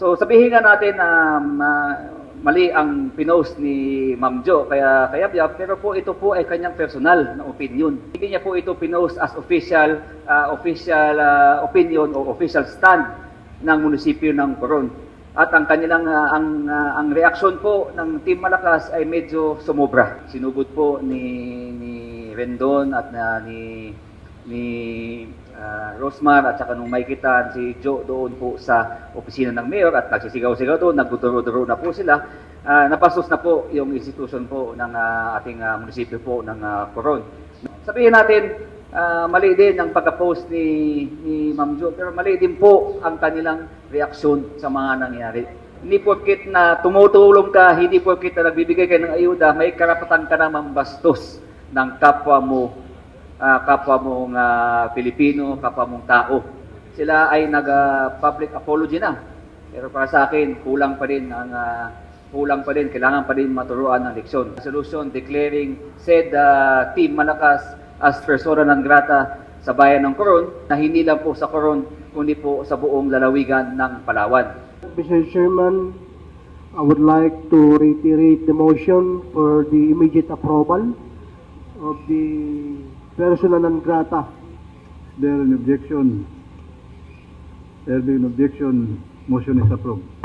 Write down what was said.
So sabihin nga natin na ma- mali ang pinost ni Ma'am Jo kaya kaya biya, pero po ito po ay kanyang personal na opinion. Hindi niya po ito pinost as official ah, official ah, opinion o official stand ng munisipyo ng Coron. At ang kanilang ah, ang ah, ang reaksyon po ng Team Malakas ay medyo sumobra. Sinugod po ni ni Rendon at na, ni ni Rosmar at saka nung may kitaan si Joe doon po sa opisina ng mayor at nagsisigaw-sigaw doon, nagduduro-duro na po sila. Ah, napastos na po yung institution po ng ah, ating ah, munisipyo po ng ah, Coron. Sabihin natin, ah, mali din ang pagka-post ni, ni Ma'am Jo, pero mali din po ang kanilang reaksyon sa mga nangyari. Hindi porkit na tumutulong ka, hindi porkit na nagbibigay ka ng ayuda, may karapatan ka na mambastos ng kapwa mo ah, kapwa mong ah, Pilipino, kapwa mong tao. Sila ay nag-public apology na. Pero para sa akin, kulang pa rin ang ah, kulang pa rin, kailangan pa rin maturuan ng leksyon. Resolution declaring said ah, Team Malakas as persona non grata sa bayan ng Coron na hindi lang po sa Coron, kundi po sa buong lalawigan ng Palawan. Mr. Chairman, I would like to reiterate the motion for the immediate approval of the persona non grata. There an objection. There being objection, motion is approved.